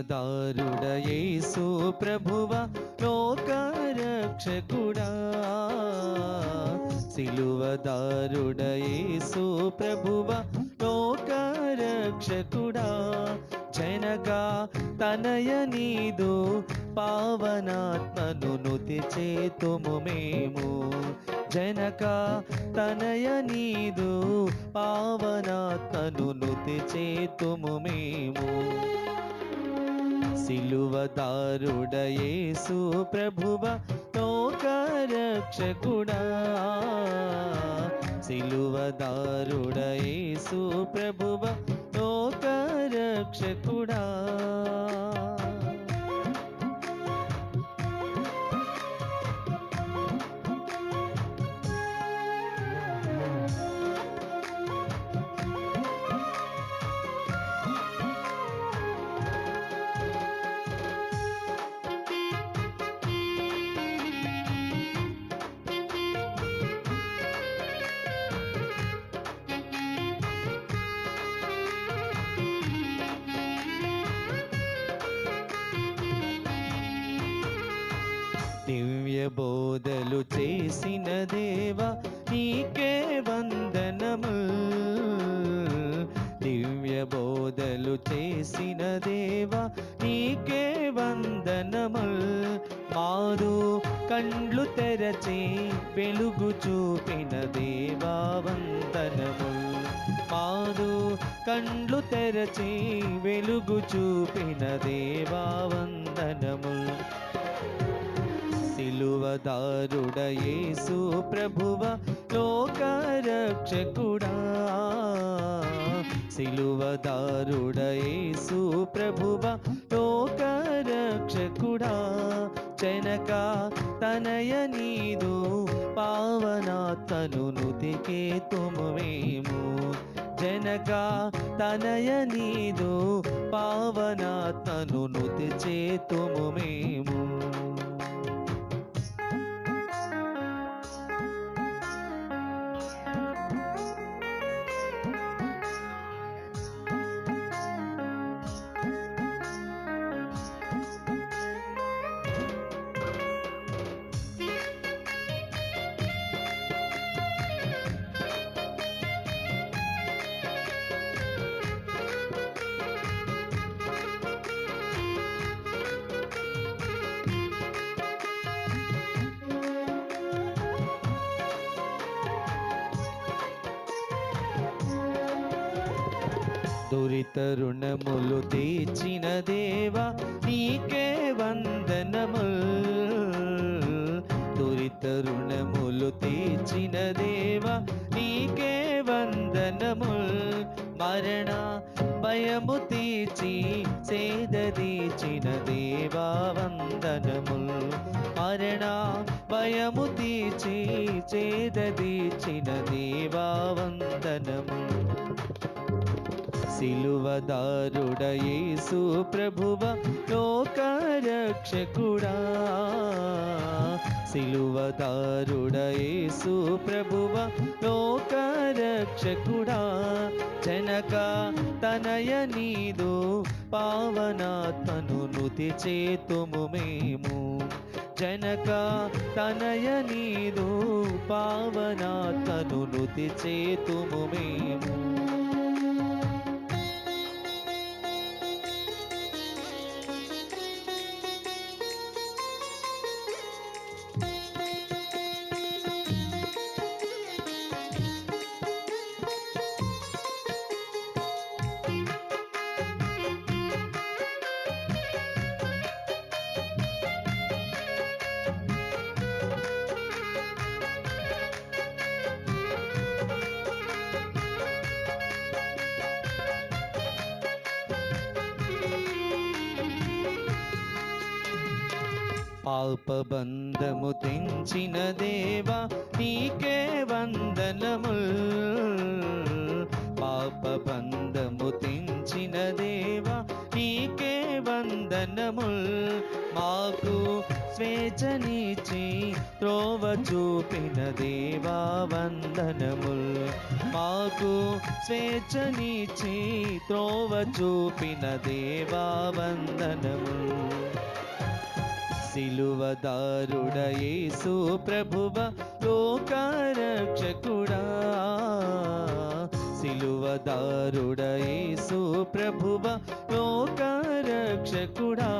సిలువదారుడయేసు ప్రభువ లోకరక్షకుడా. సిలువ సిలువదారుడయేసు ప్రభువ లోకరక్షకుడా. జనగా తనయ నీదు పావనాత్మను నుతి చేతుము మేము. జనక తనయ నీదు పావనాత్మను నుతి చేతుము మేము. సిలువదారుడయేసు ప్రభువ లోకరక్షకుడా సిలువదారుడయేసు ప్రభువ లోకరక్షకుడా దివ్య బోధలు చేసిన దేవా నీకే వందనము. దివ్య బోధలు చేసిన దేవా నీకే వందనము. మారు కండ్లు తెరచి వెలుగు చూపిన దేవా వందనము. మారు కండ్లు తెరచి వెలుగు చూపిన దేవా వందనము. సిలువదారుడయేసు ప్రభువ లోకరక్షకుడా. సిలువదారుడయేసు ప్రభువ లోకరక్షకుడా. చెనక తనయ నీదు పావనాత్మను నుతికే తుమవేము జనక తనయ నీదు పావనాత్మను నుతి చేతుము మేము దురిత రుణములు తీర్చిన దేవా నీకే వందనము. దురిత రుణములు తీర్చిన దేవా నీకే వందనము. మరణ భయము తీర్చి సేద తీర్చిన దేవా వందనము. మరణ భయము తీర్చి చేద తీర్చిన దేవా వందనము. సిలువదారుడయేసు ప్రభువ లోకరక్షకుడా. సిలువదారుడయేసు ప్రభువ లోకరక్షకుడా. జనక తనయ నీదు పావనాత్మను నుతి చేతుము మేము. జనక తనయ నీదు పావనాత్మను నుతి చేతుము మేము. పాపబంధము తెంచిన దేవా నీకే వందనము పాపబంధము తెంచిన దేవా నీకే వందనము మాకు స్వే స్వేచ్ఛనిచ్చి త్రోవ చూపిన దేవా వందనముల్. మాకు స్వేచ్ఛనిచ్చి త్రోవ చూపిన దేవా వందనముల్. సిలువదారుడ యేసు ప్రభువ లోకరక్షకుడా. సిలువదారుడ యేసు ప్రభువ లోకరక్షకుడా.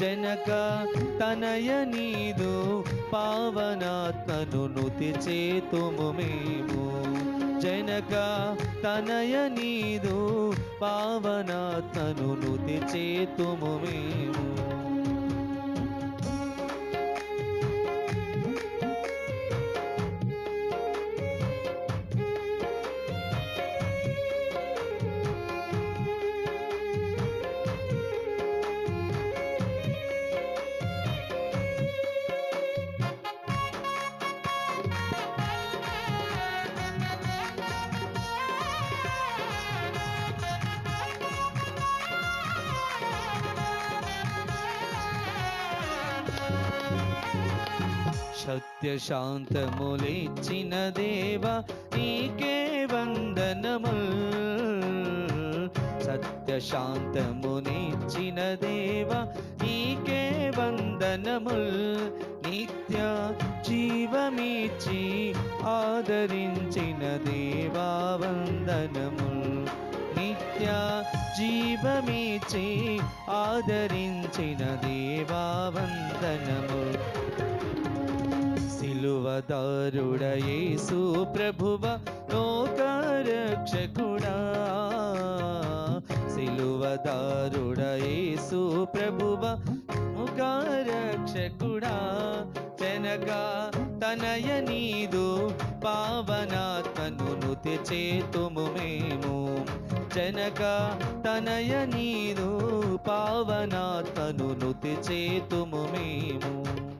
జనక తనయ నీదు పావనాత్మను నుతి చేతుము మేము. జనక తనయ నీదు పావనాత్మను నుతి చేతుము మేము. సత్య శాంతములిచ్చిన దేవ నీకే వందనముల్. సత్య శాంతమునిచ్చిన దేవ నీకే వందనముల్. నిత్య జీవమిచ్చి ఆదరించిన దేవా వందనముల్. నిత్య జీవమిచ్చి ఆదరించిన దేవా వందనముల్. సిలువదారుడ యేసు ప్రభువ లోకరక్షకుడా. సిలువదారుడ యేసు ప్రభువ ముఖరక్షకుడా. జనక తనయ నీదు పావనాత్మను తెచేతుము మేము. జనక తనయ నీదు పావనాత్మను తెచేతుము మేము.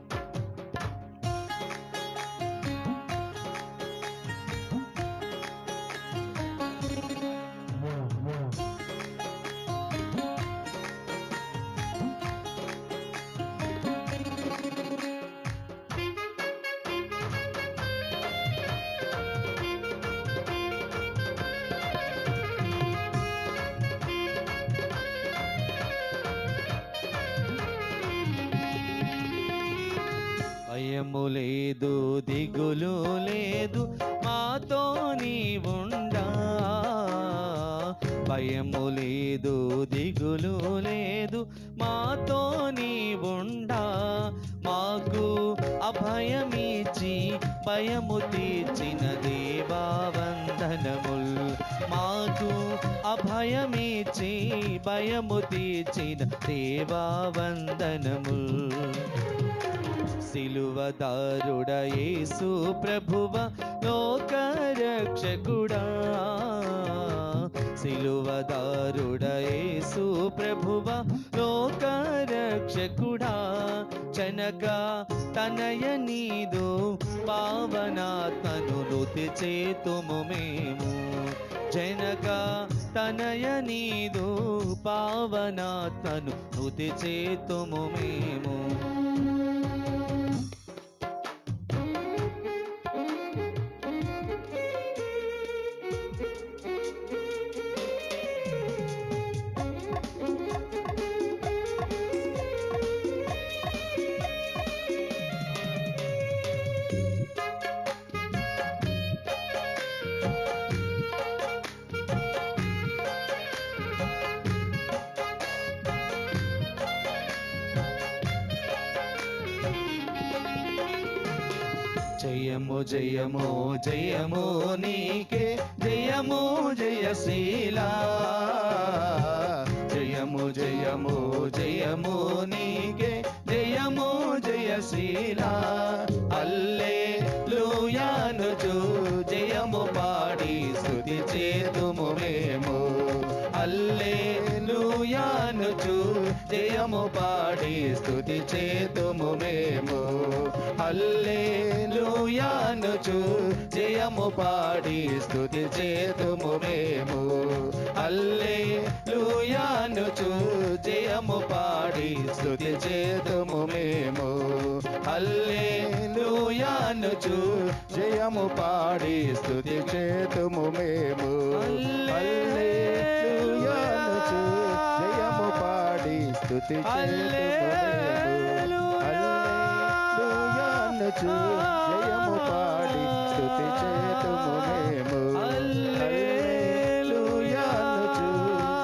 దిగులు లేదు మాతో నీవుండా. భయము లేదు దిగులు లేదు మాతో నీవుండా. మాకు అభయమిచ్చి భయము తీర్చిన దేవావందనముల్ మాకు అభయమిచ్చి భయము తీర్చిన దేవా వందనముల్ సిలువదారుడ యేసు ప్రభువ లోకరక్షకుడా. సిలువదారుడ యేసు ప్రభువ లోకరక్షకుడా. చనక తనయ నీదు పావనాత్మను నుతి చేతుము మేము. జనక తనయ నీదు పావనాత్మను నుతి చేతుము మేము. జయము జయము జయము నీకే. జయము జయశీలా జయము జయము జయము నీకే. జయము జయశీలా అల్లే లూయానుచు జయము పాడి స్థుతి చేతుము మేము. అల్లే లూయానుచు జయము పాడి స్థుతి చేతుము మేము. అల్లే లూ జయము పాడి స్థుతి చేతుము మేము. అల్లే లూయానుచు జయము పాడి స్థుతి చేతుము మేము. అల్లే హల్లెలూయానుచు జయము పాడి స్థుతి చేతుము మేము. అల్లే హల్లెలూయానుచు జయము పాడి స్థుతి చేతుము హల్లెలూయానుచు జయము పాడి స్తుతి చేతుము మేము హల్లెలూయానుచు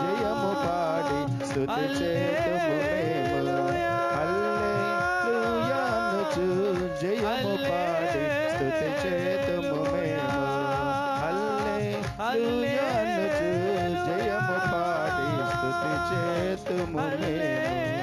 జయము పాడి స్తుతి చేతుము మేము హల్లెలూయానుచు జయము పాడి స్తుతి చేతుము మేము హల్లెలూయానుచు జయము పాడి స్తుతి చేతుము మేము